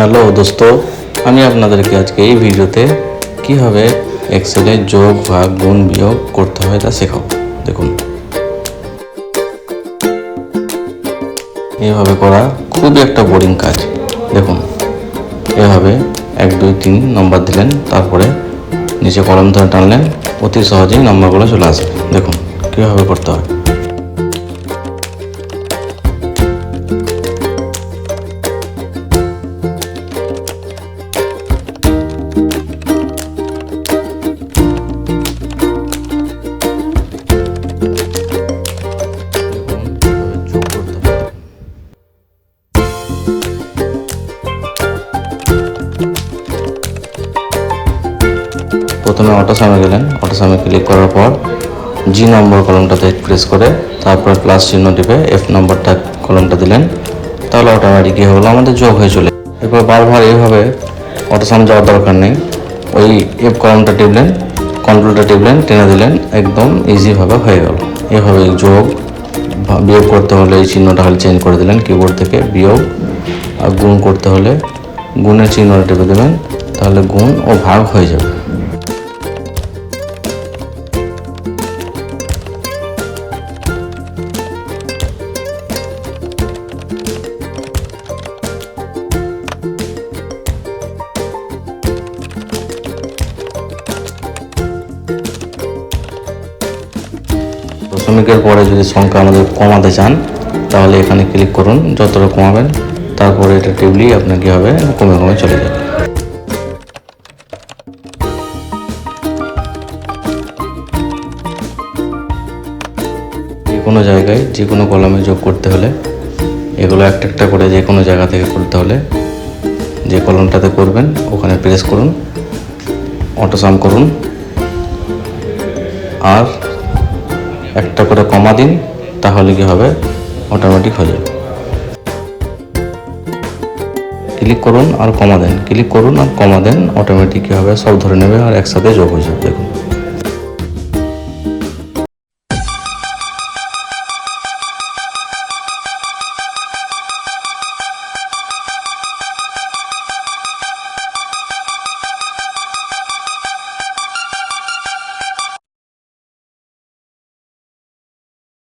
Hello দোস্ত, আমি আপনাদেরকে আজকে এই ভিডিওতে কীভাবে এক্সেলে যোগ, ভাগ, গুণ বিয়োগ করতে হয় তা শেখাবো। দেখুন। এইভাবে করা খুবই একটা বোরিং কাজ। দেখুন, এভাবে এক, দুই, তিন নম্বর দিলেন, তারপরে নিচে কলম ধরে টানলেন, অতি সহজেই নম্বরগুলো চলে আসবে। দেখুন, কীভাবে করতে হয়। প্রথমে অটোসামে গেলেন। অটোসামে ক্লিক করার পর জি নম্বর কলমটাতে প্রেস করে তারপর প্লাস চিহ্ন টিপে এফ নম্বরটা কলমটা দিলেন। তাহলে অটোমেটিক কী হলো আমাদের যোগ হয়ে চলে। এরপর বারবার এইভাবে অটোসাম যাওয়ার দরকার নেই। ওই এফ কলমটা টিপলেন কন্ট্রোলটা টিপলেন, টেনে দিলেন, একদম ইজিভাবে হয়ে গেল। এভাবে যোগ বিয়োগ করতে হলে এই চিহ্নটা হলে চেঞ্জ করে দিলেন কিবোর্ড থেকে বিয়োগ আর গুণ করতে হলে গুণের চিহ্নটা টিপে দেবেন, তাহলে গুণ ও ভাগ হয়ে যাবে। দশমিকের পরে যদি সংখ্যা আমাদের কমাতে চান, তাহলে এখানে ক্লিক করুন, যতটা কমাবেন, তারপরে এটা টিপলেই আপনার কী হবে, কমে কমে চলে যাবে। যে কোনো জায়গায় যে কোনো কলমে যোগ করতে হলে, এগুলো একটা একটা করে যে কোনো জায়গা থেকে করতে হলে, যে কলমটাতে করবেন, ওখানে প্রেস করুন অটোসাম করুন, আর একটা করে কমা দিন, তাহলে কি হবে? অটোমেটিক হয়ে যাবে। ক্লিক করুন আর কমা দেন। ক্লিক করুন আর কমা দেন অটোমেটিক কী হবে? সব ধরে নেবে আর একসাথে যোগ হয়ে যাবে, দেখুন।